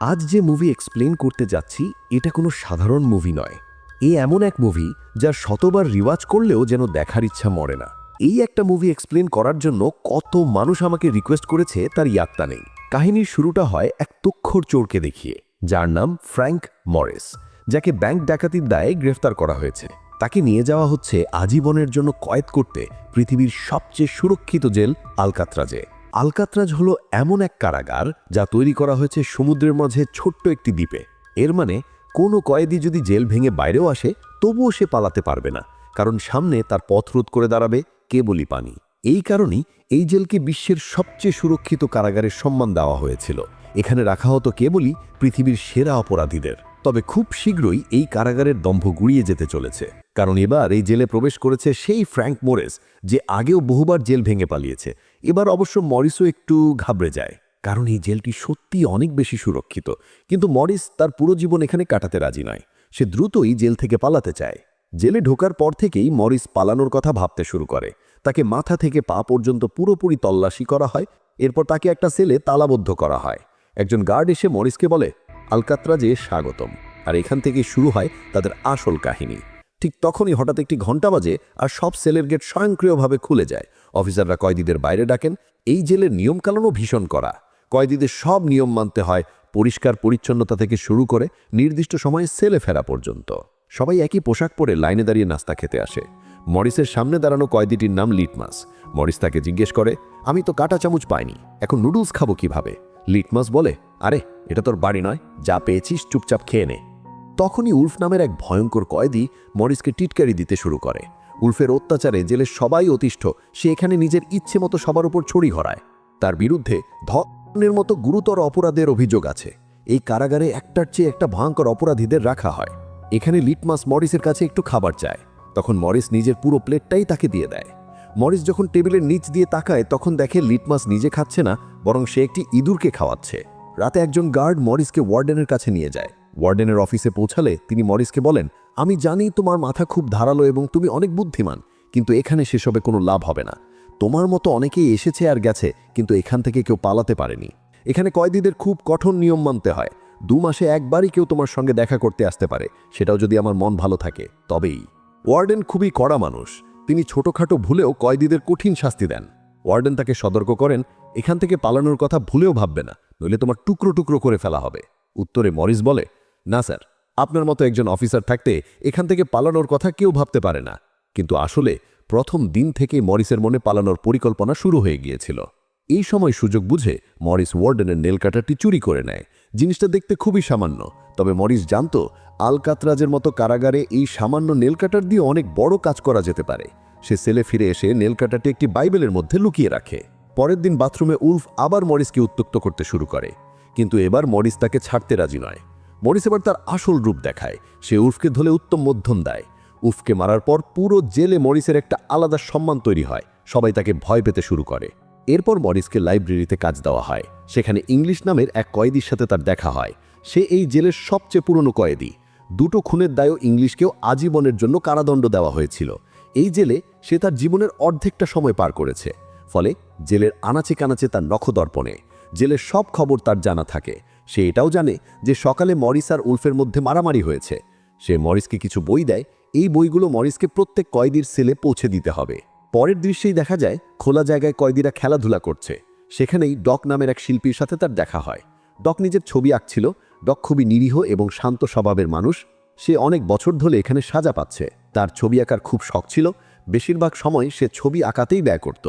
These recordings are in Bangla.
আজ যে মুভি এক্সপ্লেন করতে যাচ্ছি, এটা কোনো সাধারণ মুভি নয়। এ এমন এক মুভি যা শতবার রিওয়াজ করলেও যেন দেখার ইচ্ছা মরে না। এই একটা মুভি এক্সপ্লেন করার জন্য কত মানুষ আমাকে রিকোয়েস্ট করেছে তার ইয়াত্তা নেই। কাহিনীর শুরুটা হয় এক তক্ষর চোরকে দেখিয়ে, যার নাম ফ্র্যাঙ্ক মরেস যাকে ব্যাংক ডাকাতির দায়ে গ্রেফতার করা হয়েছে। তাকে নিয়ে যাওয়া হচ্ছে আজীবনের জন্য কয়েদ করতে পৃথিবীর সবচেয়ে সুরক্ষিত জেল আলকাত্রাজে। আলকাত্রাজ হলো এমন এক কারাগার যা তৈরি করা হয়েছে সমুদ্রের মাঝে ছোট্ট একটি দ্বীপে। এর মানে কোনো কয়েদি যদি জেল ভেঙে বাইরেও আসে, তবুও সে পালাতে পারবে না, কারণ সামনে তার পথ রোধ করে দাঁড়াবে কেবলই পানি। এই কারণেই এই জেলকে বিশ্বের সবচেয়ে সুরক্ষিত কারাগারের সম্মান দেওয়া হয়েছিল। এখানে রাখা হতো কেবলই পৃথিবীর সেরা অপরাধীদের। তবে খুব শীঘ্রই এই কারাগারের দম্ভ গুড়িয়ে যেতে চলেছে। কারণ এবার এই জেলে প্রবেশ করেছে সেই ফ্র্যাঙ্ক মোরেস, যে আগেও বহুবার জেল ভেঙে পালিয়েছে। এবার অবশ্য মরিসও একটু ঘাবড়ে যায়, কারণ এই জেলটি সত্যি অনেক বেশি সুরক্ষিত। কিন্তু মরিস তার পুরো জীবন এখানে কাটাতে রাজি নয়। সে দ্রুতই জেল থেকে পালাতে চায়। জেলে ঢোকার পর থেকেই মরিস পালানোর কথা ভাবতে শুরু করে। তাকে মাথা থেকে পা পর্যন্ত পুরোপুরি তল্লাশি করা হয়। এরপর তাকে একটা সেলে তালাবদ্ধ করা হয়। একজন গার্ড এসে মরিসকে বলে, আলকাত্রাজে স্বাগতম। আর এখান থেকে শুরু হয় তাদের আসল কাহিনী। ঠিক তখনই হঠাৎ একটি ঘণ্টা বাজে আর সব সেলের গেট স্বয়ংক্রিয়ভাবে খুলে যায়। অফিসাররা কয়েদিদের বাইরে ডাকেন। এই জেলের নিয়মকানুনও ভীষণ করা কয়েদিদের সব নিয়ম মানতে হয়, পরিষ্কার পরিচ্ছন্নতা থেকে শুরু করে নির্দিষ্ট সময়ে সেলে ফেরা পর্যন্ত। সবাই একই পোশাক পরে লাইনে দাঁড়িয়ে নাস্তা খেতে আসে। মরিসের সামনে দাঁড়ানো কয়েদিটির নাম লিটমাস। মরিস তাকে জিজ্ঞেস করে, আমি তো কাটা চামচ পাইনি, এখন নুডলস খাব কীভাবে? লিটমাস বলে, আরে, এটা তোর বাড়ি নয়, যা পেয়েছিস চুপচাপ খেয়ে নে। তখনই উলফ নামের এক ভয়ঙ্কর কয়েদি মরিসকে টিটকারি দিতে শুরু করে। উলফের অত্যাচারে জেলের সবাই অতিষ্ঠ। সে এখানে নিজের ইচ্ছে মতো সবার উপর ছড়ি ঘরায় তার বিরুদ্ধে ধর্মের মতো গুরুতর অপরাধের অভিযোগ আছে। এই কারাগারে একটার চেয়ে একটা ভয়ঙ্কর অপরাধীদের রাখা হয়। এখানে লিটমাস মরিসের কাছে একটু খাবার চায়। তখন মরিস নিজের পুরো প্লেটটাই তাকে দিয়ে দেয়। মরিস যখন টেবিলের নিচ দিয়ে তাকায়, তখন দেখে লিটমাস নিজে খাচ্ছে না, বরং সে একটি ইঁদুরকে খাওয়াচ্ছে। রাতে একজন গার্ড মরিসকে ওয়ার্ডেনের কাছে নিয়ে যায়। ওয়ার্ডেনের অফিসে পৌঁছালে তিনি মরিসকে বলেন আমি জানি তোমার মাথা খুব ধারালো এবং তুমি অনেক বুদ্ধিমান, কিন্তু এখানে সেসবে কোনো লাভ হবে না। তোমার মতো অনেকেই এসেছে আর গেছে, কিন্তু এখান থেকে কেউ পালাতে পারেনি। এখানে কয়েদিদের খুব কঠোর নিয়ম মানতে হয়। দু মাসে একবারই কেউ তোমার সঙ্গে দেখা করতে আসতে পারে, সেটাও যদি আমার মন ভালো থাকে। তবেই। ওয়ার্ডেন খুবই কড়া মানুষ। তিনি ছোটখাটো ভুলেও কয়েদিদের কঠিন শাস্তি দেন। ওয়ার্ডেন তাকে সতর্ক করেন, এখান থেকে পালানোর কথা ভুলেও ভাববে না, নইলে তোমার টুকরো টুকরো করে ফেলা হবে। উত্তরে মরিস বলে, না স্যার। আপনার মতো একজন অফিসার থাকতে এখান থেকে পালানোর কথা কেউ ভাবতে পারে না। কিন্তু আসলে প্রথম দিন থেকেই মরিসের মনে পালানোর পরিকল্পনা শুরু হয়ে গিয়েছিল। এই সময় সুযোগ বুঝে মরিস ওয়ার্ডেনের নেল কাটারটি চুরি করে নেয়। জিনিসটা দেখতে খুবই সামান্য, তবে মরিস জানত আলকাতরাজের মতো কারাগারে এই সামান্য নেল কাটার দিয়ে অনেক বড় কাজ করা যেতে পারে। সে সেলে ফিরে এসে নেল কাটারটি একটি বাইবেলের মধ্যে লুকিয়ে রাখে। পরের দিন বাথরুমে উলফ আবার মরিসকে উত্তক্ত করতে শুরু করে। কিন্তু এবার মরিস তাকে ছাড়তে রাজি নয়। মরিস এবার তার আসল রূপ দেখায়। সে উর্ফকে ধরে উত্তম মধ্যম দেয়। উফকে মারার পর পুরো জেলে মরিসের একটা আলাদা সম্মান তৈরি হয়। সবাই তাকে ভয় পেতে শুরু করে। এরপর মরিসকে লাইব্রেরিতে কাজ দেওয়া হয়। সেখানে ইংলিশ নামের এক কয়েদির সাথে তার দেখা হয়। সে এই জেলের সবচেয়ে পুরনো কয়েদি। দুটো খুনের দায়ও ইংলিশকেও আজীবনের জন্য কারাদণ্ড দেওয়া হয়েছিল। এই জেলে সে তার জীবনের অর্ধেকটা সময় পার করেছে। ফলে জেলের আনাচে কানাচে তার নখদর্পণে। জেলের সব খবর তার জানা থাকে। সে এটাও জানে যে সকালে মরিস আর উলফের মধ্যে মারামারি হয়েছে। সে মরিসকে কিছু বই দেয়, এই বইগুলো মরিসকে প্রত্যেক কয়েদির সেলে পৌঁছে দিতে হবে। পরের দৃশ্যেই দেখা যায়, খোলা জায়গায় কয়েদিরা খেলাধুলা করছে। সেখানেই ডক নামের এক শিল্পীর সাথে তার দেখা হয়। ডক নিজের ছবি আঁকছিল, ডক খুবই নিরীহ এবং শান্ত স্বভাবের মানুষ। সে অনেক বছর ধরে এখানে সাজা পাচ্ছে। তার ছবি আঁকার খুব শখ ছিল, বেশিরভাগ সময় সে ছবি আঁকাতেই ব্যয় করত।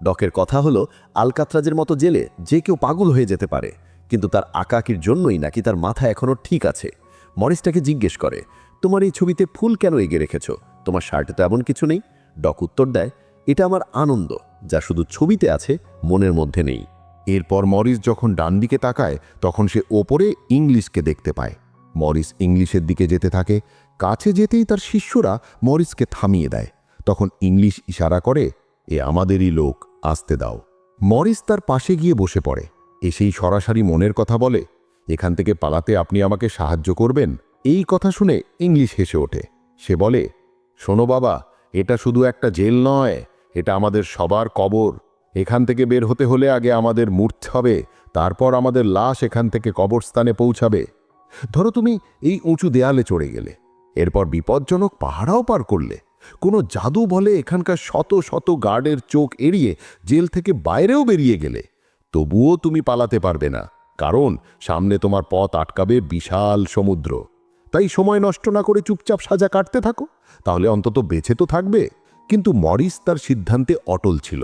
ডকের কথা হলো, আলকাতরাজের মতো জেলে যে কেউ পাগল হয়ে যেতে পারে। কিন্তু তার আঁকাকির জন্যই নাকি তার মাথা এখনও ঠিক আছে। মরিসটাকে জিজ্ঞেস করে, তোমার এই ছবিতে ফুল কেন এগে রেখেছ? তোমার শার্টে তো এমন কিছু নেই? ডক উত্তর দেয়, এটা আমার আনন্দ, যা শুধু ছবিতে আছে, মনের মধ্যে নেই। এরপর মরিস যখন ডান দিকে তাকায়, তখন সে ওপরে ইংলিশকে দেখতে পায়। মরিস ইংলিশের দিকে যেতে থাকে, কাছে যেতেই তার শিষ্যরা মরিসকে থামিয়ে দেয়। তখন ইংলিশ ইশারা করে, এ আমাদেরই লোক, আসতে দাও। মরিস তার পাশে গিয়ে বসে পড়ে। এসেই সরাসরি মনের কথা বলে, এখান থেকে পালাতে আপনি আমাকে সাহায্য করবেন? এই কথা শুনে ইংলিশ হেসে ওঠে। সে বলে, শোনো বাবা, এটা শুধু একটা জেল নয়, এটা আমাদের সবার কবর। এখান থেকে বের হতে হলে আগে আমাদের মূর্তে হবে, তারপর আমাদের লাশ এখান থেকে কবরস্থানে পৌঁছাবে। ধরো তুমি এই উঁচু দেয়ালে চড়ে গেলে, এরপর বিপজ্জনক পাহাড়াও পার করলে। কোনো জাদু বলে এখানকার শত শত গার্ডের চোখ এড়িয়ে জেল থেকে বাইরেও বেরিয়ে গেলে। তবুও তুমি পালাতে পারবে না, কারণ সামনে তোমার পথ আটকাবে বিশাল সমুদ্র। তাই সময় নষ্ট না করে চুপচাপ সাজা কাটতে থাকো, তাহলে অন্তত বেঁচে তো থাকবে। কিন্তু মরিস তার সিদ্ধান্তে অটল ছিল।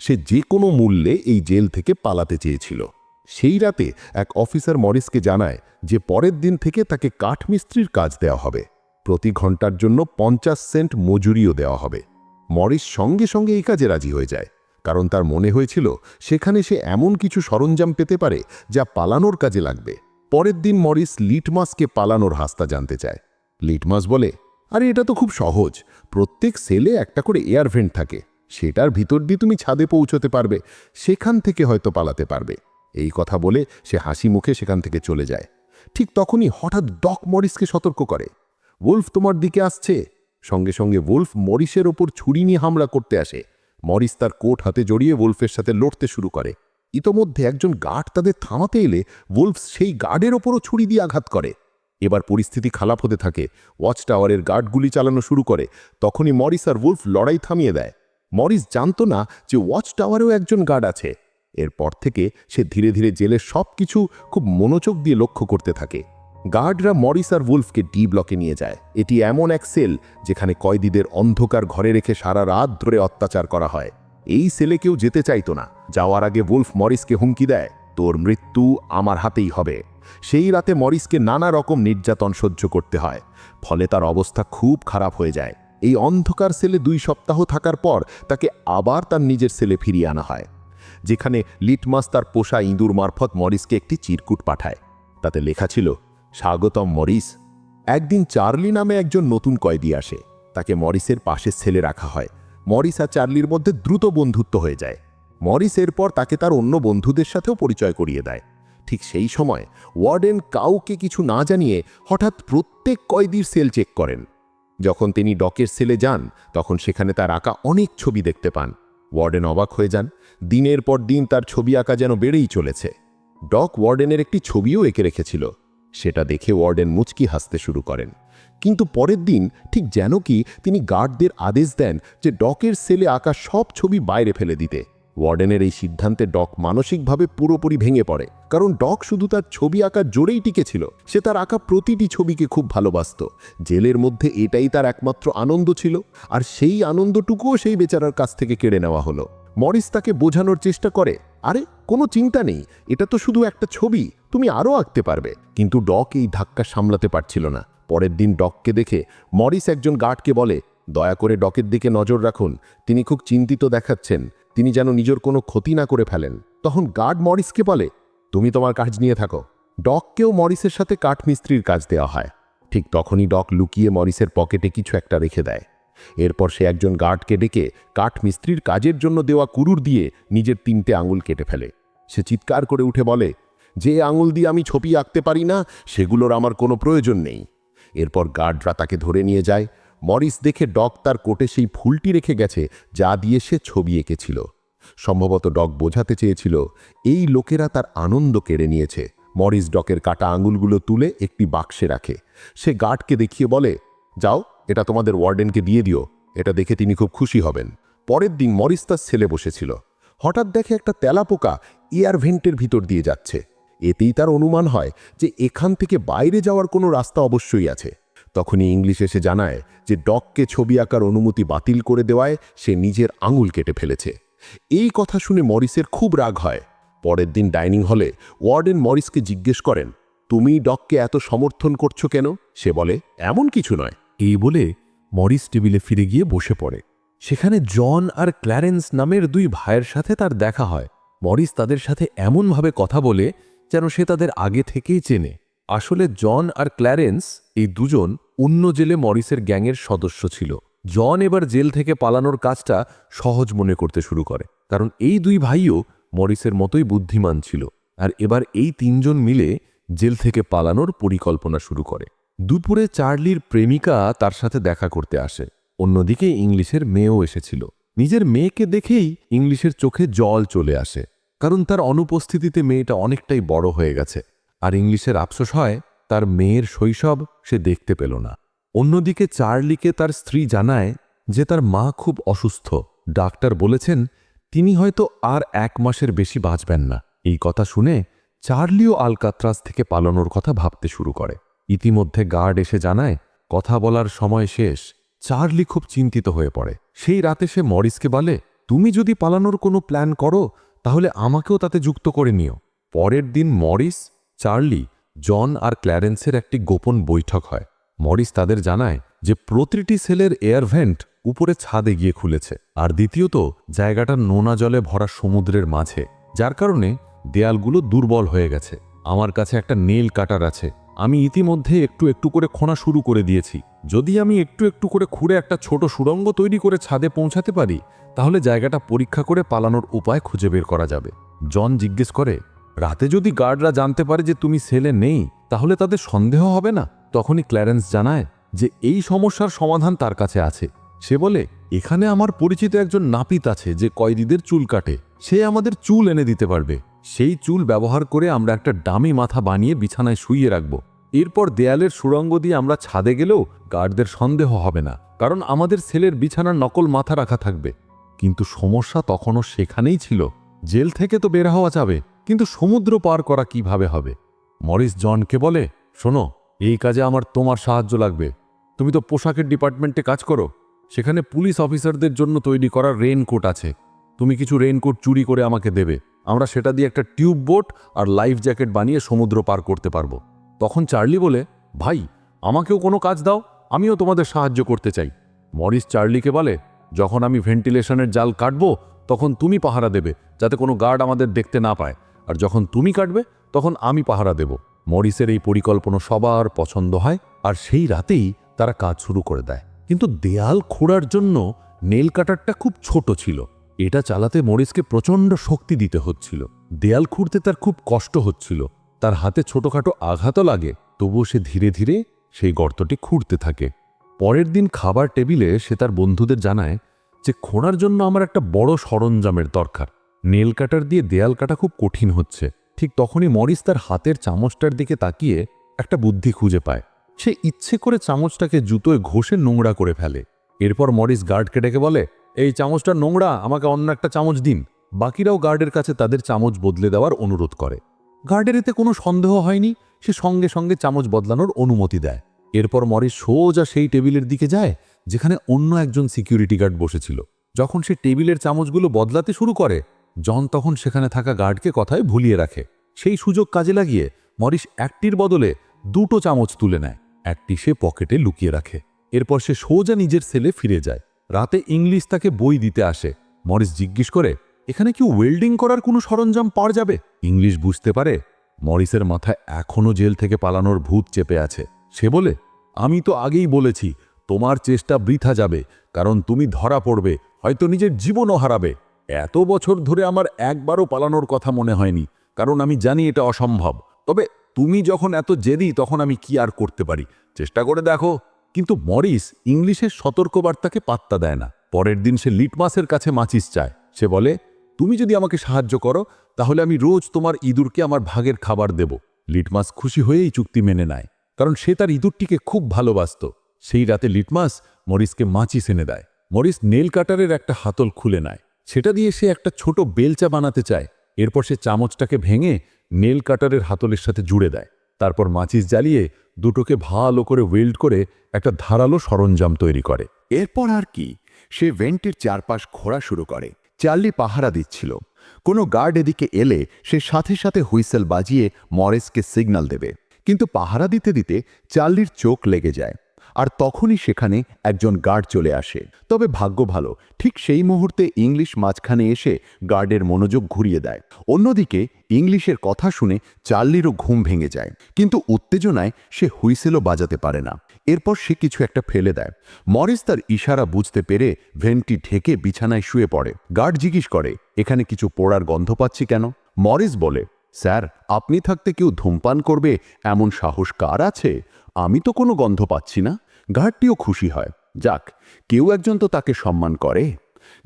সে যে কোনো মূল্যে এই জেল থেকে পালাতে চেয়েছিল। সেই রাতে এক অফিসার মরিসকে জানায় যে পরের দিন থেকে তাকে কাঠমিস্ত্রির কাজ দেওয়া হবে। প্রতি ঘণ্টার জন্য পঞ্চাশ সেন্ট মজুরিও দেওয়া হবে। মরিস সঙ্গে সঙ্গে এই কাজে রাজি হয়ে যায়। কারণ তার মনে হয়েছিল সেখানে সে এমন কিছু সরঞ্জাম পেতে পারে যা পালানোর কাজে লাগবে। পরের দিন মরিস লিটমাসকে পালানোর হাস্তা জানতে চায়। লিটমাস বলে, আরে, এটা তো খুব সহজ। প্রত্যেক সেলে একটা করে এয়ার ভেন্ট থাকে। সেটার ভিতর দিয়ে তুমি ছাদে পৌঁছতে পারবে। সেখান থেকে হয়তো পালাতে পারবে। এই কথা বলে সে হাসি মুখে সেখান থেকে চলে যায়। ঠিক তখনই হঠাৎ ডক মরিসকে সতর্ক করে উলফ তোমার দিকে আসছে। সঙ্গে সঙ্গে উলফ মরিসের ওপর ছুরি নিয়ে হামলা করতে আসে। মরিস তার কোট হাতে জড়িয়ে উলফের সাথে লড়তে শুরু করে। ইতোমধ্যে একজন গার্ড তাদের থামাতে এলে উলফ সেই গার্ডের ওপরও ছুরি দিয়ে আঘাত করে। এবার পরিস্থিতি খারাপ হতে থাকে। ওয়াচ টাওয়ারের গার্ডগুলি চালানো শুরু করে। তখনই মরিস আর উলফ লড়াই থামিয়ে দেয়। মরিস জানতো না যে ওয়াচ টাওয়ারেও একজন গার্ড আছে। এরপর থেকে সে ধীরে ধীরে জেলের সব কিছু খুব মনোযোগ দিয়ে লক্ষ্য করতে থাকে। গার্ডরা মরিস আর উলফকে ডি ব্লকে নিয়ে যায়। এটি এমন এক সেল যেখানে কয়েদিদের অন্ধকার ঘরে রেখে সারা রাত ধরে অত্যাচার করা হয়। এই সেলে কেউ যেতে চাইতো না। যাওয়ার আগে উলফ মরিসকে হুমকি দেয়, তোর মৃত্যু আমার হাতেই হবে। সেই রাতে মরিসকে নানা রকম নির্যাতন সহ্য করতে হয়, ফলে তার অবস্থা খুব খারাপ হয়ে যায়। এই অন্ধকার সেলে দুই সপ্তাহ থাকার পর তাকে আবার তার নিজের সেলে ফিরিয়ে আনা হয়, যেখানে লিটমাস তার পোষা ইঁদুর মারফত মরিসকে একটি চিরকুট পাঠায়। তাতে লেখা ছিল স্বাগতম, মরিস। একদিন চার্লি নামে একজন নতুন কয়েদি আসে। তাকে মরিসের পাশের ছেলে রাখা হয়। মরিস আর চার্লির মধ্যে দ্রুত বন্ধুত্ব হয়ে যায়। মরিস এরপর তাকে তার অন্য বন্ধুদের সাথেও পরিচয় করিয়ে দেয়। ঠিক সেই সময় ওয়ার্ডেন কাউকে কিছু না জানিয়ে হঠাৎ প্রত্যেক কয়েদির সেল চেক করেন। যখন তিনি ডকের সেলে যান, তখন সেখানে তার আঁকা অনেক ছবি দেখতে পান। ওয়ার্ডেন অবাক হয়ে যান। দিনের পর দিন তার ছবি আঁকা যেন বেড়েই চলেছে। ডক ওয়ার্ডেনের একটি ছবিও এঁকে রেখেছিল। সেটা দেখে ওয়ার্ডেন মুচকি হাসতে শুরু করেন। কিন্তু পরের দিন ঠিক যেন কি তিনি গার্ডদের আদেশ দেন যে ডকের সেলে আঁকা সব ছবি বাইরে ফেলে দিতে। ওয়ার্ডেনের এই সিদ্ধান্তে ডক মানসিকভাবে পুরোপুরি ভেঙে পড়ে, কারণ ডক শুধু তার ছবি আঁকার জোরেই টিকেছিল, সে তার আঁকা প্রতিটি ছবিকে খুব ভালোবাসত। জেলের মধ্যে এটাই তার একমাত্র আনন্দ ছিল, আর সেই আনন্দটুকুও সেই বেচারার কাছ থেকে কেড়ে নেওয়া হলো। মরিস তাকে বোঝানোর চেষ্টা করে আরে, কোনো চিন্তা নেই। এটা তো শুধু একটা ছবি, তুমি আরও আঁকতে পারবে। কিন্তু ডক এই ধাক্কা সামলাতে পারছিল না। পরের দিন ডককে দেখে মরিস একজন গার্ডকে বলে, দয়া করে ডকের দিকে নজর রাখুন। তিনি খুব চিন্তিত দেখাচ্ছেন। তিনি যেন নিজের কোনো ক্ষতি না করে ফেলেন। তখন গার্ড মরিসকে বলে, তুমি তোমার কাজ নিয়ে থাকো। ডককেও মরিসের সাথে কাঠমিস্ত্রির কাজ দেওয়া হয়। ঠিক তখনই ডক লুকিয়ে মরিসের পকেটে কিছু একটা রেখে দেয়। এরপর সে একজন গার্ডকে ডেকে কাঠমিস্ত্রির কাজের জন্য দেওয়া কুরুর দিয়ে নিজের তিনটে আঙুল কেটে ফেলে। সে চিৎকার করে উঠে বলে, যে আঙুল দিয়ে আমি ছবি আঁকতে পারি না, সেগুলোর আমার কোনো প্রয়োজন নেই। এরপর গার্ডরা তাকে ধরে নিয়ে যায়। মরিস দেখে ডক তার কোটে সেই ফুলটি রেখে গেছে, যা দিয়ে সে ছবি এঁকেছিল। সম্ভবত ডক বোঝাতে চেয়েছিল, এই লোকেরা তার আনন্দ কেড়ে নিয়েছে। মরিস ডকের কাটা আঙুলগুলো তুলে একটি বাক্সে রাখে। সে গার্ডকে দেখিয়ে বলে, যাও এটা তোমাদের ওয়ার্ডেনকে দিয়ে দিও, এটা দেখে তিনি খুব খুশি হবেন। পরের দিন মরিস তার ছেলে বসেছিল। হঠাৎ দেখে একটা তেলাপোকা এয়ার ভেন্টের ভিতর দিয়ে যাচ্ছে। এতেই তার অনুমান হয় যে এখান থেকে বাইরে যাওয়ার কোনো রাস্তা অবশ্যই আছে। তখনই ইংলিশ এসে জানায় যে ডককে ছবি আঁকার অনুমতি বাতিল করে দেওয়ায় সে নিজের আঙুল কেটে ফেলেছে। এই কথা শুনে মরিসের খুব রাগ হয়। পরের দিন ডাইনিং হলে ওয়ার্ডেন মরিসকে জিজ্ঞেস করেন, তুমি ডককে এত সমর্থন করছ কেন? সে বলে, এমন কিছু নয়। এই বলে মরিস টেবিলে ফিরে গিয়ে বসে পড়ে। সেখানে জন আর ক্ল্যারেন্স নামের দুই ভাইয়ের সাথে তার দেখা হয়। মরিস তাদের সাথে এমনভাবে কথা বলে যেন সে তাদের আগে থেকেই চেনে। আসলে জন আর ক্ল্যারেন্স এই দুজন অন্য জেলে মরিসের গ্যাংয়ের সদস্য ছিল। জন এবার জেল থেকে পালানোর কাজটা সহজ মনে করতে শুরু করে। কারণ এই দুই ভাইও মরিসের মতোই বুদ্ধিমান ছিল। আর এবার এই তিনজন মিলে জেল থেকে পালানোর পরিকল্পনা শুরু করে। দুপুরে চার্লির প্রেমিকা তার সাথে দেখা করতে আসে। অন্যদিকে ইংলিশের মেয়েও এসেছিল। নিজের মেয়েকে দেখেই ইংলিশের চোখে জল চলে আসে, কারণ তার অনুপস্থিতিতে মেয়েটা অনেকটাই বড় হয়ে গেছে। আর ইংলিশের আফসোস হয়, তার মেয়ের শৈশব সে দেখতে পেল না। অন্যদিকে চার্লিকে তার স্ত্রী জানায় যে তার মা খুব অসুস্থ। ডাক্তার বলেছেন, তিনি হয়তো আর এক মাসের বেশি বাঁচবেন না। এই কথা শুনে চার্লিও আলকাত্রাস থেকে পালানোর কথা ভাবতে শুরু করে। ইতিমধ্যে গার্ড এসে জানায়, কথা বলার সময় শেষ। চার্লি খুব চিন্তিত হয়ে পড়ে। সেই রাতে সে মরিসকে বলে, তুমি যদি পালানোর কোনো প্ল্যান করো, তাহলে আমাকেও তাতে যুক্ত করে নিও। পরের দিন মরিস, চার্লি, জন আর ক্ল্যারেন্সের একটি গোপন বৈঠক হয়। মরিস তাদের জানায় যে প্রতিটি সেলের এয়ার ভেন্ট উপরে ছাদে গিয়ে খুলেছে। আর দ্বিতীয়ত, জায়গাটা নোনা জলে ভরা সমুদ্রের মাঝে। যার কারণে দেয়ালগুলো দুর্বল হয়ে গেছে। আমার কাছে একটা নেল কাটার আছে। আমি ইতিমধ্যে একটু একটু করে খোঁড়া শুরু করে দিয়েছি। যদি আমি একটু একটু করে খুঁড়ে একটা ছোট সুড়ঙ্গ তৈরি করে ছাদে পৌঁছাতে পারি, তাহলে জায়গাটা পরীক্ষা করে পালানোর উপায় খুঁজে বের করা যাবে। জন জিজ্ঞেস করে, রাতে যদি গার্ডরা জানতে পারে যে তুমি সেলে নেই, তাহলে তাদের সন্দেহ হবে না? তখনই ক্ল্যারেন্স জানায় যে এই সমস্যার সমাধান তার কাছে আছে। সে বলে, এখানে আমার পরিচিত একজন নাপিত আছে যে কয়েদিদের চুল কাটে। সে আমাদের চুল এনে দিতে পারবে। সেই চুল ব্যবহার করে আমরা একটা ডামি মাথা বানিয়ে বিছানায় শুইয়ে রাখব। এরপর দেয়ালের সুড়ঙ্গ দিয়ে আমরা ছাদে গেলেও গার্ডদের সন্দেহ হবে না, কারণ আমাদের ছেলের বিছানার নকল মাথা রাখা থাকবে। কিন্তু সমস্যা তখনও সেখানেই ছিল। জেল থেকে তো বের হওয়া যাবে, কিন্তু সমুদ্র পার করা কীভাবে হবে? মরিস জনকে বলে, শোনো, এই কাজে আমার তোমার সাহায্য লাগবে। তুমি তো পোশাকের ডিপার্টমেন্টে কাজ করো। সেখানে পুলিশ অফিসারদের জন্য তৈরি করা রেইনকোট আছে। তুমি কিছু রেইনকোট চুরি করে আমাকে দেবে। আমরা সেটা দিয়ে একটা টিউব বোট আর লাইফ জ্যাকেট বানিয়ে সমুদ্র পার করতে পারব। তখন চার্লি বলে, ভাই, আমাকেও কোনো কাজ দাও, আমিও তোমাদের সাহায্য করতে চাই। মরিস চার্লিকে বলে, যখন আমি ভেন্টিলেশনের জাল কাটবো, তখন তুমি পাহারা দেবে, যাতে কোনো গার্ড আমাদের দেখতে না পায়। আর যখন তুমি কাটবে, তখন আমি পাহারা দেব। মরিসের এই পরিকল্পনা সবার পছন্দ হয়, আর সেই রাতেই তারা কাজ শুরু করে দেয়। কিন্তু দেয়াল খোঁড়ার জন্য নেল কাটারটা খুব ছোট ছিল। এটা চালাতে মরিসকে প্রচণ্ড শক্তি দিতে হচ্ছিল। দেয়াল খুঁড়তে তার খুব কষ্ট হচ্ছিল। তার হাতে ছোটখাটো আঘাতও লাগে, তবুও সে ধীরে ধীরে সেই গর্তটি খুঁড়তে থাকে। পরের দিন খাবার টেবিলে সে তার বন্ধুদের জানায় যে খোঁড়ার জন্য আমার একটা বড় সরঞ্জামের দরকার। নেল কাটার দিয়ে দেয়াল কাটা খুব কঠিন হচ্ছে। ঠিক তখনই মরিস তার হাতের চামচটার দিকে তাকিয়ে একটা বুদ্ধি খুঁজে পায়। সে ইচ্ছে করে চামচটাকে জুতোয় ঘষে নোংরা করে ফেলে। এরপর মরিস গার্ডকে ডেকে বলে এই চামচটা নোংরা, আমাকে অন্য একটা চামচ দিন। বাকিরাও গার্ডের কাছে তাদের চামচ বদলে দেওয়ার অনুরোধ করে। গার্ডের এতে কোনো সন্দেহ হয়নি, সে সঙ্গে সঙ্গে চামচ বদলানোর অনুমতি দেয়। এরপর মরিস সোজা সেই টেবিলের দিকে যায়, যেখানে অন্য একজন সিকিউরিটি গার্ড বসেছিল। যখন সে টেবিলের চামচগুলো বদলাতে শুরু করে, জন তখন সেখানে থাকা গার্ডকে কথায় ভুলিয়ে রাখে। সেই সুযোগ কাজে লাগিয়ে মরিস একটির বদলে দুটো চামচ তুলে নেয়। একটি সে পকেটে লুকিয়ে রাখে। এরপর সে সোজা নিজের সেলে ফিরে যায়। রাতে ইংলিশ তাকে বই দিতে আসে। মরিস জিজ্ঞেস করে, এখানে কি ওয়েল্ডিং করার কোনো সরঞ্জাম পাওয়া যাবে? ইংলিশ বুঝতে পারে, মরিসের মাথায় এখনও জেল থেকে পালানোর ভূত চেপে আছে। সে বলে, আমি তো আগেই বলেছি, তোমার চেষ্টা বৃথা যাবে, কারণ তুমি ধরা পড়বে, হয়তো নিজের জীবনও হারাবে। এত বছর ধরে আমার একবারও পালানোর কথা মনে হয়নি, কারণ আমি জানি এটা অসম্ভব। তবে তুমি যখন এত জেদি, তখন আমি কি আর করতে পারি? চেষ্টা করে দেখো। কিন্তু মরিস ইংলিশের সতর্কবার্তাকে পাত্তা দেয় না। পরের দিন সে লিটমাসের কাছে মাচিস চায়। সে বলে, তুমি যদি আমাকে সাহায্য করো, তাহলে আমি রোজ তোমার ইঁদুরকে আমার ভাগের খাবার দেব। লিটমাস খুশি হয়েই চুক্তি মেনে নেয়, কারণ সে তার ইঁদুরটিকে খুব ভালোবাসত। সেই রাতে লিটমাস মরিসকে মাচিস এনে দেয়। মরিস নেল কাটারের একটা হাতল খুলে নেয়। সেটা দিয়ে সে একটা ছোট বেলচা বানাতে চায়। এরপর সে চামচটাকে ভেঙে নেল কাটারের হাতলের সাথে জুড়ে দেয়। তারপর মাচিস জ্বালিয়ে দুটোকে ভালো করে ওয়েল্ড করে একটা ধারালো সরঞ্জাম তৈরি করে। এরপর আর কি? সে ভেন্টের চারপাশ ঘোরা শুরু করে। চার্লি পাহারা দিচ্ছিল। কোনো গার্ড এদিকে এলে সে সাথে সাথে হুইসেল বাজিয়ে মরেসকে সিগন্যাল দেবে। কিন্তু পাহারা দিতে দিতে চার্লির চোখ লেগে যায়। আর তখনই সেখানে একজন গার্ড চলে আসে। তবে ভাগ্য ভালো, ঠিক সেই মুহূর্তে ইংলিশ মাঝখানে এসে গার্ডের মনোযোগ ঘুরিয়ে দেয়। অন্যদিকে ইংলিশের কথা শুনে চার্লিরও ঘুম ভেঙে যায়, কিন্তু উত্তেজনায় সে হুইসেলও বাজাতে পারে না। এরপর সে কিছু একটা ফেলে দেয়। মরিস তার ইশারা বুঝতে পেরে ভেনটি ঢেকে বিছানায় শুয়ে পড়ে। গার্ড জিজ্ঞেস করে, এখানে কিছু পোড়ার গন্ধ পাচ্ছি কেন? মরিস বলে, স্যার, আপনি থাকতে কেউ ধূমপান করবে? এমন সাহস কার আছে? আমি তো কোনো গন্ধ পাচ্ছি না। গার্ডটিও খুশি হয়। যাক, কেউ একজন তো তাকে সম্মান করে।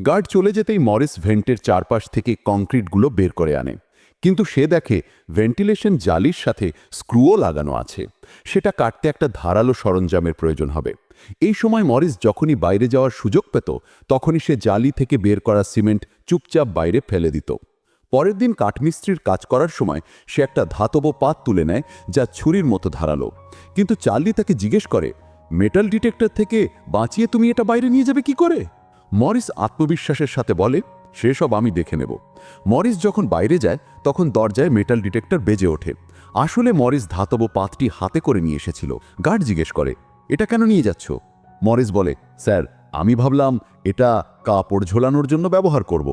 গার্ড চলে যেতেই মরিস ভেন্টের চারপাশ থেকে কংক্রিটগুলো বের করে আনে। কিন্তু সে দেখে ভেন্টিলেশন জালির সাথে স্ক্রুও লাগানো আছে। সেটা কাটতে একটা ধারালো সরঞ্জামের প্রয়োজন হবে। এই সময় মরিস যখনই বাইরে যাওয়ার সুযোগ পেত, তখনই সে জালি থেকে বের করা সিমেন্ট চুপচাপ বাইরে ফেলে দিত। পরের দিন কাঠমিস্ত্রির কাজ করার সময় সে একটা ধাতব পাত তুলে নেয় যা ছুরির মতো ধারালো। কিন্তু চার্লি তাকে জিজ্ঞেস করে, মেটাল ডিটেক্টর থেকে বাঁচিয়ে তুমি এটা বাইরে নিয়ে যাবে কি করে? মরিস আত্মবিশ্বাসের সাথে বলে সেসব আমি দেখে নেব। মরিস যখন বাইরে যায়, তখন দরজায় মেটাল ডিটেক্টর বেজে ওঠে। আসলে মরিস ধাতব পাতটি হাতে করে নিয়ে এসেছিল। গার্ড জিজ্ঞেস করে, এটা কেন নিয়ে যাচ্ছ? মরিস বলে, স্যার, আমি ভাবলাম এটা কাপড় ঝোলানোর জন্য ব্যবহার করব।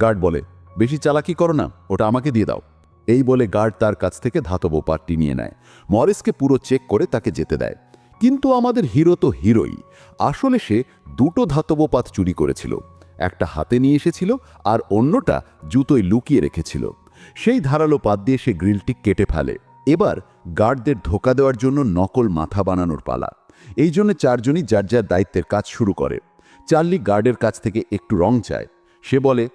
গার্ড বলে বেশি চালাকি করো না, ওটা আমাকে দিয়ে দাও। এই বলে গার্ড তার কাছ থেকে ধাতব পাটটি নিয়ে নেয়। মরিসকে পুরো চেক করে তাকে যেতে দেয়। কিন্তু আমাদের হিরো তো হিরোই। আসলে সে দুটো ধাতব পাত চুরি করেছিল। একটা হাতে নিয়ে এসেছিল আর অন্যটা জুতোয় লুকিয়ে রেখেছিল। সেই ধারালো পাত দিয়ে সে গ্রিলটি কেটে ফেলে। এবার গার্ডদের ধোকা দেওয়ার জন্য নকল মাথা বানানোর পালা। এই জন্য চারজনই যার যার দায়িত্বের কাজ শুরু করে। চার্লি গার্ডের কাছ থেকে একটু রং চায়। সে বলে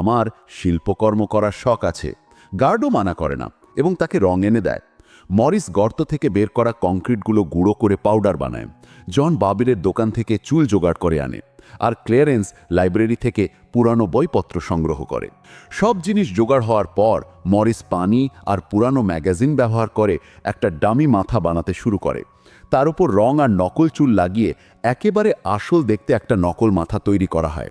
আমার শিল্পকর্ম করার শখ আছে। গার্ডও মানা করে না এবং তাকে রং এনে দেয়। মরিস গর্ত থেকে বের করা কংক্রিটগুলো গুঁড়ো করে পাউডার বানায়। জন বাবিরের দোকান থেকে চুল জোগাড় করে আনে আর ক্লিয়ারেন্স লাইব্রেরি থেকে পুরানো বইপত্র সংগ্রহ করে। সব জিনিস জোগাড় হওয়ার পর মরিস পানি আর পুরানো ম্যাগাজিন ব্যবহার করে একটা ডামি মাথা বানাতে শুরু করে। তার উপর রং আর নকল চুল লাগিয়ে একেবারে আসল দেখতে একটা নকল মাথা তৈরি করা হয়।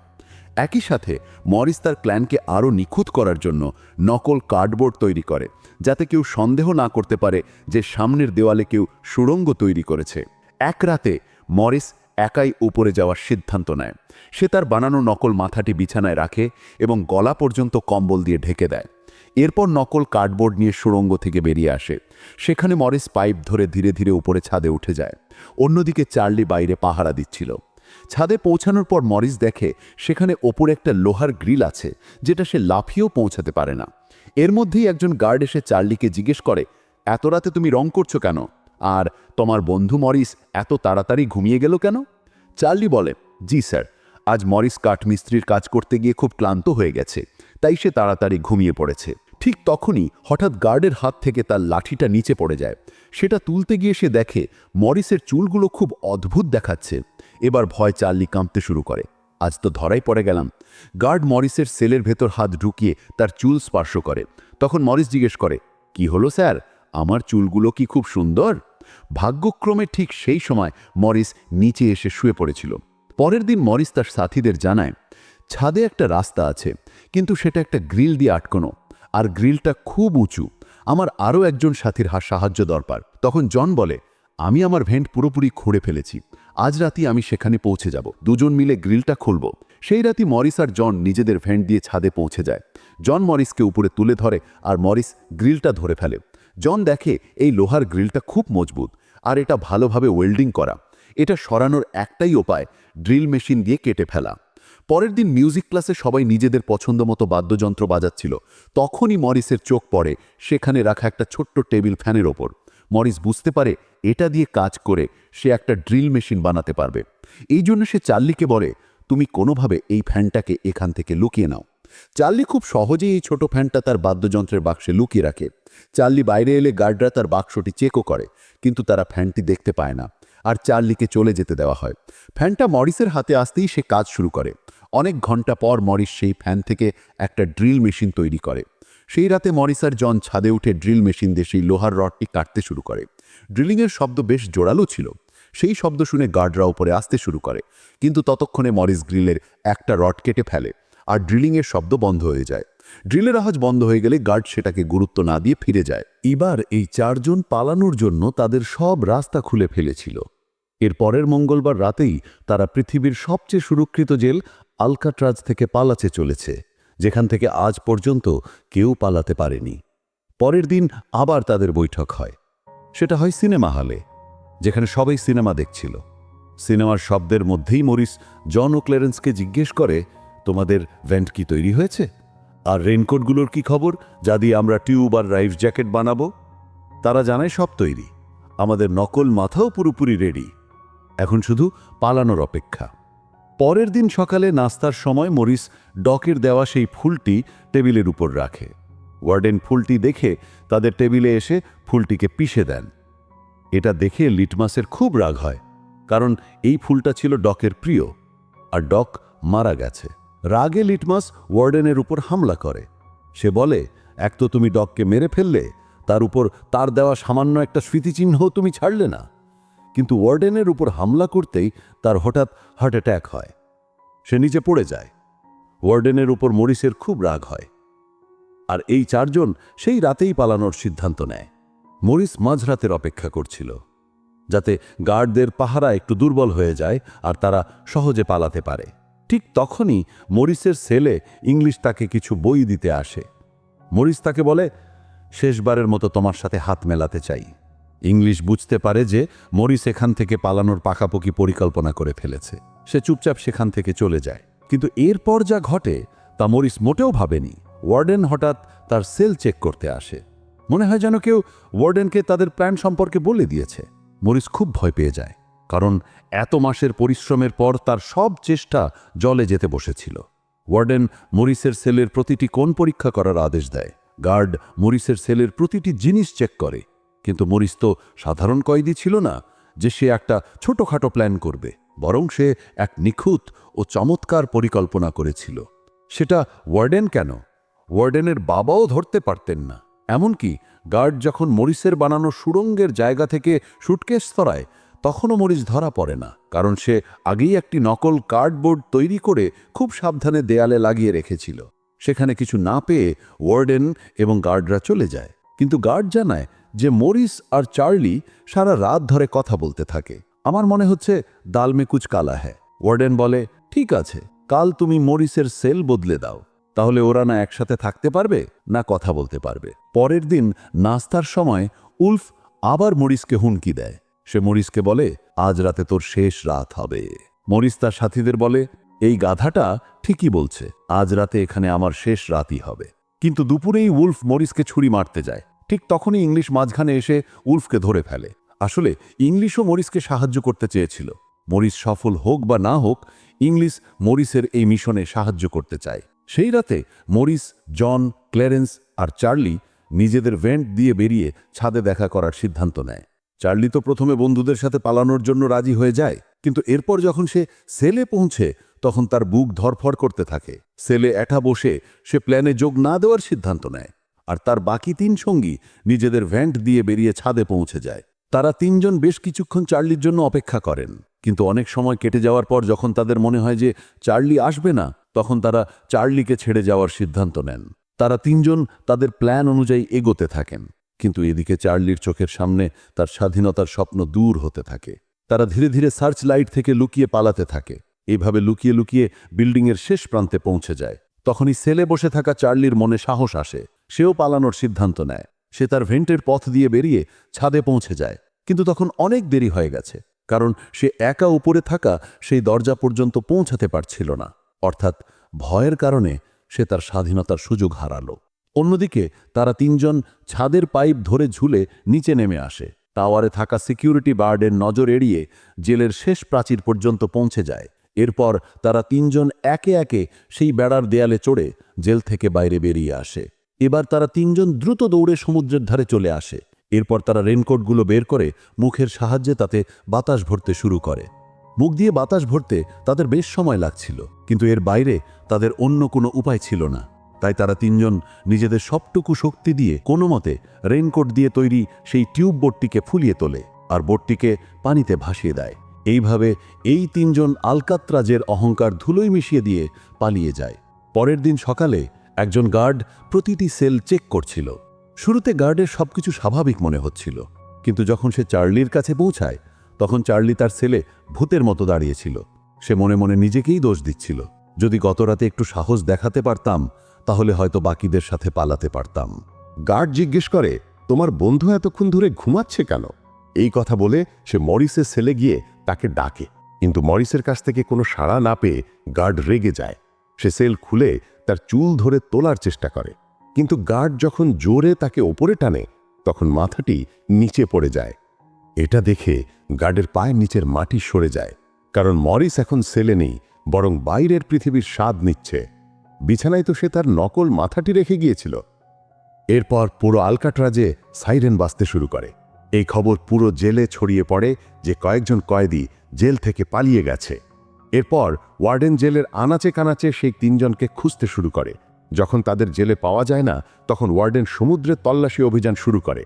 একই সাথে মরিস তার প্ল্যানকে আরও নিখুঁত করার জন্য নকল কার্ডবোর্ড তৈরি করে, যাতে কেউ সন্দেহ না করতে পারে যে সামনের দেওয়ালে কেউ সুড়ঙ্গ তৈরি করেছে। এক রাতে মরিস একাই উপরে যাওয়ার সিদ্ধান্ত নেয়। সে তার বানানো নকল মাথাটি বিছানায় রাখে এবং গলা পর্যন্ত কম্বল দিয়ে ঢেকে দেয়। এরপর নকল কার্ডবোর্ড নিয়ে সুড়ঙ্গ থেকে বেরিয়ে আসে। সেখানে মরিস পাইপ ধরে ধীরে ধীরে উপরে ছাদে উঠে যায়। অন্যদিকে চার্লি বাইরে পাহারা দিচ্ছিল। ছাদে পৌঁছানোর পর মরিস দেখে সেখানে ওপরে একটা লোহার গ্রিল আছে, যেটা সে লাফিয়েও পৌঁছাতে পারে না। এর মধ্যেই একজন গার্ড এসে চার্লিকে জিজ্ঞেস করে, এত রাতে তুমি রং করছ কেন? আর তোমার বন্ধু মরিস এত তাড়াতাড়ি ঘুমিয়ে গেল কেন? চার্লি বলে, জি স্যার, আজ মরিস কাঠমিস্ত্রির কাজ করতে গিয়ে খুব ক্লান্ত হয়ে গেছে, তাই সে তাড়াতাড়ি ঘুমিয়ে পড়েছে। ঠিক তখনই হঠাৎ গার্ডের হাত থেকে তার লাঠিটা নিচে পড়ে যায়। সেটা তুলতে গিয়ে সে দেখে মরিসের চুলগুলো খুব অদ্ভুত দেখাচ্ছে। এবার ভয় চার্লি কাঁপতে শুরু করে। আজ তো ধরাই পড়ে গেলাম। গার্ড মরিসের সেলের ভেতর হাত ঢুকিয়ে তার চুল স্পর্শ করে। তখন মরিস জিজ্ঞেস করে, কি হলো স্যার? আমার চুলগুলো কি খুব সুন্দর? ভাগ্যক্রমে ঠিক সেই সময় মরিস নিচে এসে শুয়ে পড়েছিল। পরের দিন মরিস তার সাথীদের জানায়, ছাদে একটা রাস্তা আছে, কিন্তু সেটা একটা গ্রিল দিয়ে আটকানো। আর গ্রিলটা খুব উঁচু। আমার আরও একজন সাথীর সাহায্য দরকার। তখন জন বলে, আমি আমার ভেন্ট পুরোপুরি খুঁড়ে ফেলেছি। আজ রাতে আমি সেখানে পৌঁছে যাব। দুজন মিলে গ্রিলটা খুলব। সেই রাতে মরিস আর জন নিজেদের ভেন্ট দিয়ে ছাদে পৌঁছে যায়। জন মরিসকে উপরে তুলে ধরে আর মরিস গ্রিলটা ধরে ফেলে। জন দেখে এই লোহার গ্রিলটা খুব মজবুত আর এটা ভালোভাবে ওয়েল্ডিং করা। এটা সরানোর একটাই উপায়, ড্রিল মেশিন দিয়ে কেটে ফেলা। পরের দিন মিউজিক ক্লাসে সবাই নিজেদের পছন্দ মতো বাদ্যযন্ত্র বাজাচ্ছিল। তখনই মরিসের চোখ পড়ে, সেখানে রাখা একটা ছোট্ট টেবিল ফ্যানের ওপর। মরিস বুঝতে পারে এটা দিয়ে কাজ করে সে একটা ড্রিল মেশিন বানাতে পারবে। এই জন্য সে চার্লিকে বলে, তুমি কোনোভাবে এই ফ্যানটাকে এখান থেকে লুকিয়ে নাও। চার্লি খুব সহজেই এই ছোট ফ্যানটা তার বাদ্যযন্ত্রের বাক্সে লুকিয়ে রাখে। চার্লি বাইরে এলে গার্ডরা তার বাক্সটি চেকও করে, কিন্তু তারা ফ্যানটি দেখতে পায় না। আর চার্লিকে চলে যেতে দেওয়া হয়। ফ্যানটা মরিসের হাতে আসতেই সে কাজ শুরু করে। অনেক ঘণ্টা পর মরিস সেই ফ্যান থেকে একটা ড্রিল মেশিন তৈরি করে। সেই রাতে মরিস আর জন ছাদে উঠে ড্রিল মেশিন দিয়ে সেই লোহার রডটি কাটতে শুরু করে। ড্রিলিংয়ের শব্দ বেশ জোরালো ছিল। সেই শব্দ শুনে গার্ডরা উপরে আসতে শুরু করে। কিন্তু ততক্ষণে মরিস গ্রিলের একটা রড কেটে ফেলে আর ড্রিলিংয়ের শব্দ বন্ধ হয়ে যায়। ড্রিলের আওয়াজ বন্ধ হয়ে গেলে গার্ড সেটাকে গুরুত্ব না দিয়ে ফিরে যায়। এবার এই চারজন পালানোর জন্য তাদের সব রাস্তা খুলে ফেলেছিল। এর পরের মঙ্গলবার রাতেই তারা পৃথিবীর সবচেয়ে সুরক্ষিত জেল আলকাট্রাজ থেকে পালাতে চলেছে, যেখান থেকে আজ পর্যন্ত কেউ পালাতে পারেনি। পরের দিন আবার তাদের বৈঠক হয়। সেটা হয় সিনেমা হলে, যেখানে সবাই সিনেমা দেখছিল। সিনেমার শব্দের মধ্যেই মরিস জন ও ক্লেরেন্সকে জিজ্ঞেস করে, তোমাদের ভ্যান্ট কি তৈরি হয়েছে? আর রেনকোটগুলোর কি খবর? যা দিয়ে আমরা টিউব আর লাইফ জ্যাকেট বানাবো? তারা জানায়, সব তৈরি। আমাদের নকল মাথাও পুরোপুরি রেডি। এখন শুধু পালানোর অপেক্ষা। পরের দিন সকালে নাস্তার সময় মরিস ডকের দেওয়া সেই ফুলটি টেবিলের উপর রাখে। ওয়ার্ডেন ফুলটি দেখে তাদের টেবিলে এসে ফুলটিকে পিষে দেন। এটা দেখে লিটমাসের খুব রাগ হয়, কারণ এই ফুলটা ছিল ডকের প্রিয়, আর ডক মারা গেছে। রাগে লিটমাস ওয়ার্ডেনের উপর হামলা করে। সে বলে, এক তো তুমি ডককে মেরে ফেললে, তার উপর তার দেওয়া সামান্য একটা স্মৃতিচিহ্ন তুমি ছাড়লে না। কিন্তু ওয়ার্ডেনের উপর হামলা করতেই তার হঠাৎ হার্ট অ্যাট্যাক হয়। সে নিচে পড়ে যায়। ওয়ার্ডেনের উপর মরিসের খুব রাগ হয়। আর এই চারজন সেই রাতেই পালানোর সিদ্ধান্ত নেয়। মরিস মাঝরাতের অপেক্ষা করছিল, যাতে গার্ডদের পাহারা একটু দুর্বল হয়ে যায় আর তারা সহজে পালাতে পারে। ঠিক তখনই মরিসের সেলে ইংলিশ তাকে কিছু বই দিতে আসে। মরিস তাকে বলে, শেষবারের মতো তোমার সাথে হাত মেলাতে চাই। ইংলিশ বুঝতে পারে যে মরিস এখান থেকে পালানোর পাকাপোকি পরিকল্পনা করে ফেলেছে। সে চুপচাপ সেখান থেকে চলে যায়। কিন্তু এরপর যা ঘটে, তা মরিস মোটেও ভাবেনি। ওয়ার্ডেন হঠাৎ তার সেল চেক করতে আসে। মনে হয় যেন কেউ ওয়ার্ডেনকে তাদের প্ল্যান সম্পর্কে বলে দিয়েছে। মরিস খুব ভয় পেয়ে যায়, কারণ এত মাসের পরিশ্রমের পর তার সব চেষ্টা জলে যেতে বসেছিল। ওয়ার্ডেন মরিসের সেলের প্রতিটি কোণ পরীক্ষা করার আদেশ দেয়। গার্ড মরিসের সেলের প্রতিটি জিনিস চেক করে। কিন্তু মরিস তো সাধারণ কয়েদি ছিল না যে সে একটা ছোটখাটো প্ল্যান করবে, বরং সে এক নিখুঁত ও চমৎকার পরিকল্পনা করেছিল। সেটা ওয়ার্ডেন কেন? ওয়ার্ডেনের বাবাও ধরতে পারতেন না। এমনকি গার্ড যখন মরিসের বানানো সুড়ঙ্গের জায়গা থেকে সুটকেস ধরায় তখনও মরিস ধরা পড়ে না, কারণ সে আগেই একটি নকল কার্ডবোর্ড তৈরি করে খুব সাবধানে দেয়ালে লাগিয়ে রেখেছিল। সেখানে কিছু না পেয়ে ওয়ার্ডেন এবং গার্ডরা চলে যায়। কিন্তু গার্ড জানায় যে মরিস আর চার্লি সারা রাত ধরে কথা বলতে থাকে। আমার মনে হচ্ছে দাল মে কুচ কালা হ্যায়। ওয়ার্ডেন বলে, ঠিক আছে, কাল তুমি মরিসের সেল বদলে দাও। তাহলে ওরা না একসাথে থাকতে পারবে, না কথা বলতে পারবে। পরের দিন নাস্তার সময় উলফ আবার মরিসকে হুমকি দেয়। সে মরিসকে বলে, আজ রাতে তোর শেষ রাত হবে। মরিস তার সাথীদের বলে, এই গাধাটা ঠিকই বলছে, আজ রাতে এখানে আমার শেষ রাতই হবে। কিন্তু দুপুরেই উলফ মরিসকে ছুরি মারতে যায়। ঠিক তখনই ইংলিশ মাঝখানে এসে উলফকে ধরে ফেলে। আসলে ইংলিশও মরিসকে সাহায্য করতে চেয়েছিল। মরিস সফল হোক বা না হোক, ইংলিশ মরিসের এই মিশনে সাহায্য করতে চায়। সেই রাতে মরিস, জন, ক্লেরেন্স আর চার্লি নিজেদের ভেন্ট দিয়ে বেরিয়ে ছাদে দেখা করার সিদ্ধান্ত নেয়। চার্লি তো প্রথমে বন্ধুদের সাথে পালানোর জন্য রাজি হয়ে যায়, কিন্তু এরপর যখন সে সেলে পৌঁছে, তখন তার বুক ধরফর করতে থাকে। সেলে এঠা বসে সে প্ল্যানে যোগ না দেওয়ার সিদ্ধান্ত নেয়। আর তার বাকি তিন সঙ্গী নিজেদের ভ্যান্ট দিয়ে বেরিয়ে ছাদে পৌঁছে যায়। তারা তিনজন বেশ কিছুক্ষণ চার্লির জন্য অপেক্ষা করেন, কিন্তু অনেক সময় কেটে যাওয়ার পর যখন তাদের মনে হয় যে চার্লি আসবে না, তখন তারা চার্লিকে ছেড়ে যাওয়ার সিদ্ধান্ত নেন। তারা তিনজন তাদের প্ল্যান অনুযায়ী এগোতে থাকেন, কিন্তু এদিকে চার্লির চোখের সামনে তার স্বাধীনতার স্বপ্ন দূর হতে থাকে। তারা ধীরে ধীরে সার্চ লাইট থেকে লুকিয়ে পালাতে থাকে। এইভাবে লুকিয়ে লুকিয়ে বিল্ডিংয়ের শেষ প্রান্তে পৌঁছে যায়। তখনই সেলে বসে থাকা চার্লির মনে সাহস আসে। সেও পালানোর সিদ্ধান্ত নেয়। সে তার ভেন্টের পথ দিয়ে বেরিয়ে ছাদে পৌঁছে যায়। কিন্তু তখন অনেক দেরি হয়ে গেছে, কারণ সে একা উপরে থাকা সেই দরজা পর্যন্ত পৌঁছাতে পারছিল না। অর্থাৎ ভয়ের কারণে সে তার স্বাধীনতার সুযোগ হারালো। অন্যদিকে তারা তিনজন ছাদের পাইপ ধরে ঝুলে নিচে নেমে আসে। টাওয়ারে থাকা সিকিউরিটি বার্ডের নজর এড়িয়ে জেলের শেষ প্রাচীর পর্যন্ত পৌঁছে যায়। এরপর তারা তিনজন একে একে সেই বেড়ার দেয়ালে চড়ে জেল থেকে বাইরে বেরিয়ে আসে। এবার তারা তিনজন দ্রুত দৌড়ে সমুদ্রের ধারে চলে আসে। এরপর তারা রেনকোটগুলো বের করে মুখের সাহায্যে তাতে বাতাস ভরতে শুরু করে। মুখ দিয়ে বাতাস ভরতে তাদের বেশ সময় লাগছিল, কিন্তু এর বাইরে তাদের অন্য কোনো উপায় ছিল না। তাই তারা তিনজন নিজেদের সবটুকু শক্তি দিয়ে কোনো মতে রেইনকোট দিয়ে তৈরি সেই টিউব বোটটিকে ফুলিয়ে তোলে আর বোটটিকে পানিতে ভাসিয়ে দেয়। এইভাবে এই তিনজন আলকাত্রাজের অহংকার ধুলোই মিশিয়ে দিয়ে পালিয়ে যায়। পরের দিন সকালে একজন গার্ড প্রতিটি সেল চেক করছিল। শুরুতে গার্ডের সবকিছু স্বাভাবিক মনে হচ্ছিল, কিন্তু যখন সে চার্লির কাছে পৌঁছায়, তখন চার্লি তার ছেলে ভূতের মতো দাঁড়িয়েছিল। সে মনে মনে নিজেকেই দোষ দিচ্ছিল। যদি গতরাতে একটু সাহস দেখাতে পারতাম, তাহলে হয়তো বাকিদের সাথে পালাতে পারতাম। গার্ড জিজ্ঞেস করে, তোমার বন্ধু এতক্ষণ ধরে ঘুমাচ্ছে কেন? এই কথা বলে সে মরিসের সেলে গিয়ে তাকে ডাকে। কিন্তু মরিসের কাছ থেকে কোনো সাড়া না পেয়ে গার্ড রেগে যায়। সে সেল খুলে তার চুল ধরে তোলার চেষ্টা করে। কিন্তু গার্ড যখন জোরে তাকে ওপরে টানে, তখন মাথাটি নিচে পড়ে যায়। এটা দেখে গার্ডের পায়ের নিচের মাটি সরে যায়। কারণ মরিস এখন সেলে নেই, বরং বাইরের পৃথিবীর স্বাদ নিচ্ছে। বিছানায় তো সে তার নকল মাথাটি রেখে গিয়েছিল। এরপর পুরো আলকাট্রাজে সাইরেন বাঁচতে শুরু করে। এই খবর পুরো জেলে ছড়িয়ে পড়ে যে কয়েকজন কয়েদি জেল থেকে পালিয়ে গেছে। এরপর ওয়ার্ডেন জেলের আনাচে কানাচে সেই তিনজনকে খুঁজতে শুরু করে। যখন তাদের জেলে পাওয়া যায় না, তখন ওয়ার্ডেন সমুদ্রে তল্লাশি অভিযান শুরু করে।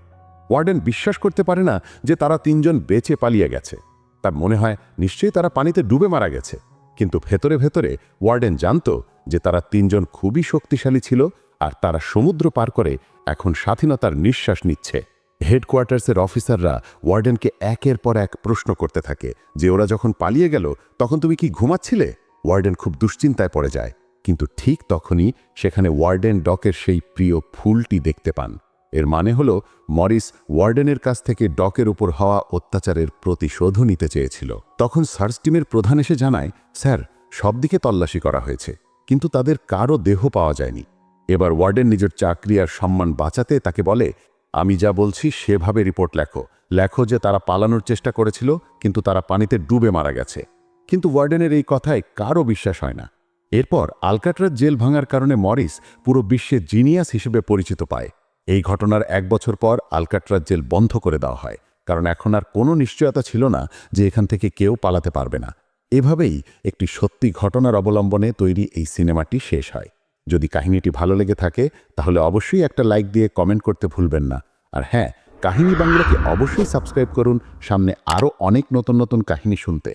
ওয়ার্ডেন বিশ্বাস করতে পারে না যে তারা তিনজন বেঁচে পালিয়ে গেছে। তার মনে হয়, নিশ্চয়ই তারা পানিতে ডুবে মারা গেছে। কিন্তু ভেতরে ভেতরে ওয়ার্ডেন জানত যে তারা তিনজন খুবই শক্তিশালী ছিল আর তারা সমুদ্র পার করে এখন স্বাধীনতার নিঃশ্বাস নিচ্ছে। হেডকোয়ার্টার্সের অফিসাররা ওয়ার্ডেনকে একের পর এক প্রশ্ন করতে থাকে, যে ওরা যখন পালিয়ে গেল, তখন তুমি কি ঘুমাচ্ছিলে? ওয়ার্ডেন খুব দুশ্চিন্তায় পড়ে যায়, কিন্তু ঠিক তখনই সেখানে ওয়ার্ডেন ডকের সেই প্রিয় ফুলটি দেখতে পান। এর মানে হলো, মরিস ওয়ার্ডেনের কাছ থেকে ডকের উপর হওয়া অত্যাচারের প্রতিশোধও নিতে চেয়েছিল। তখন সার্চ টিমের প্রধান এসে জানায়, স্যার, সব দিকে তল্লাশি করা হয়েছে, কিন্তু তাদের কারও দেহ পাওয়া যায়নি। এবার ওয়ার্ডেন নিজের চাকরি আর সম্মান বাঁচাতে তাকে বলে আমি যা বলছি সেভাবে রিপোর্ট লেখো। লেখো যে তারা পালানোর চেষ্টা করেছিল, কিন্তু তারা পানিতে ডুবে মারা গেছে। কিন্তু ওয়ার্ডেনের এই কথায় কারও বিশ্বাস হয় না। এরপর আলকাট্রাজ জেল ভাঙার কারণে মরিস পুরো বিশ্বে জিনিয়াস হিসেবে পরিচিত পায়। এই ঘটনার এক বছর পর আলকাট্রাজ জেল বন্ধ করে দেওয়া হয়, কারণ এখন আর কোনো নিশ্চয়তা ছিল না যে এখান থেকে কেউ পালাতে পারবে না। এভাবেই একটি সত্যি ঘটনার অবলম্বনে তৈরি এই সিনেমাটি শেষ হয়। যদি কাহিনীটি ভালো লেগে থাকে, তাহলে অবশ্যই একটা লাইক দিয়ে কমেন্ট করতে ভুলবেন না। আর হ্যাঁ কাহিনী বাংলাকে অবশ্যই সাবস্ক্রাইব করুন, সামনে আরও অনেক নতুন নতুন কাহিনী শুনতে।